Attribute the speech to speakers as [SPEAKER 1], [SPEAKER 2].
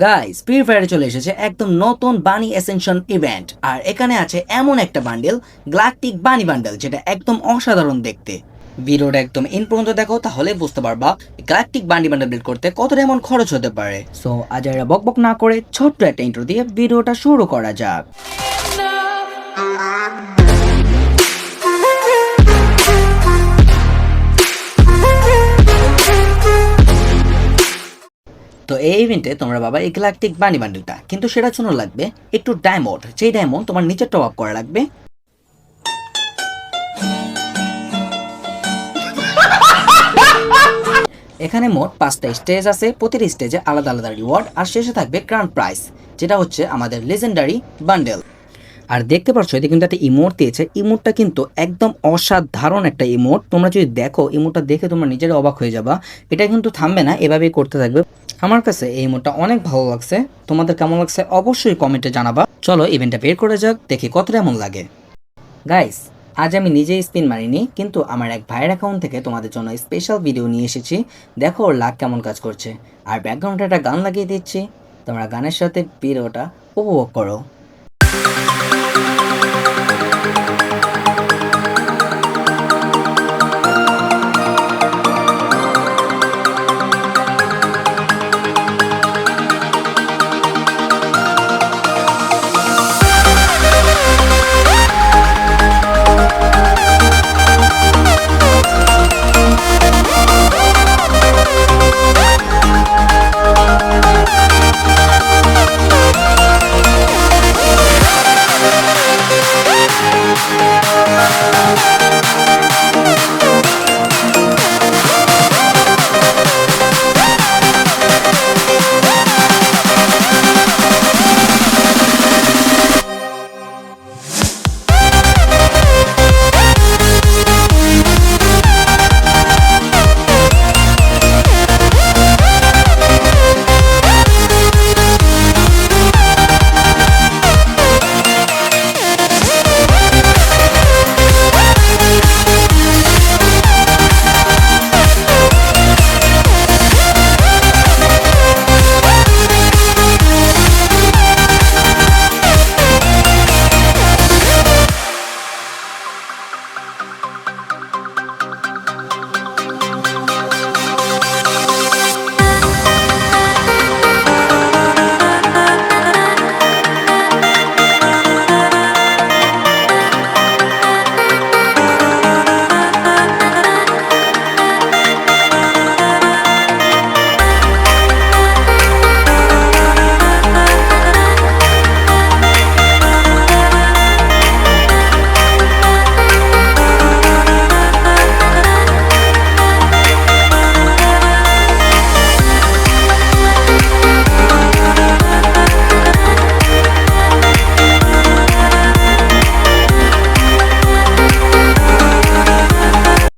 [SPEAKER 1] Guys free ফায়ারে চলে এসেছে একদম নতুন বানি এসেনশন ইভেন্ট আর এখানে আছে এমন একটা বান্ডেল গ্লাকটিক বানি বান্ডেল যেটা একদম অসাধারণ দেখতে। ভিডিওটা একদম ইন পর্যন্ত দেখো, তাহলে বুঝতে পারবা গ্লাকটিক বান্ডি বান্ডেল বিল্ড করতে কতটা এমন খরচ হতে পারে। সো আজ বক বক না করে ছোট্ট একটা ইন্ট্রো দিয়ে ভিডিওটা শুরু করা যাক। তো এই ইভেন্টে তোমরা বাবা এই গ্যালাকটিক বানি বান্ডেলটা কিন্তু সেটার জন্য লাগবে, একটু ডায়মন্ড যেই ডায়মন্ড তোমার নিচে টপ আপ করা লাগবে। এখানে মোট পাঁচটা স্টেজ আছে, প্রতিটি স্টেজে আলাদা আলাদা রিওয়ার্ড আর শেষে থাকবে গ্র্যান্ড প্রাইস যেটা হচ্ছে আমাদের লেজেন্ডারি বান্ডেল আর দেখতে পাচ্ছ এতে কিন্তু একটা ইমোট দিয়েছে। ইমোটটা কিন্তু একদম অসাধারণ একটা ইমোট তোমরা যদি দেখো ইমোটটা দেখে তোমরা নিজেরা অবাক হয়ে যাবা। এটা কিন্তু থামবে না, এভাবেই করতে থাকবে। আমার কাছে এই ইমোটটা অনেক ভালো লাগছে। তোমাদের কেমন লাগছে অবশ্যই কমেন্টে জানাবা। চলো ইভেন্টটা বের করে যাক, দেখি কতটা এমন লাগে। গাইস আজ আমি নিজেই স্পিন মারিনি, কিন্তু আমার এক ভাইয়ের অ্যাকাউন্ট থেকে তোমাদের জন্য স্পেশাল ভিডিও নিয়ে এসেছি। দেখো ওর লাক কেমন কাজ করছে। আর ব্যাকগ্রাউন্ডে একটা গান লাগিয়ে দিচ্ছি। তোমরা গানের সাথে ভিডিওটা উপভোগ করো।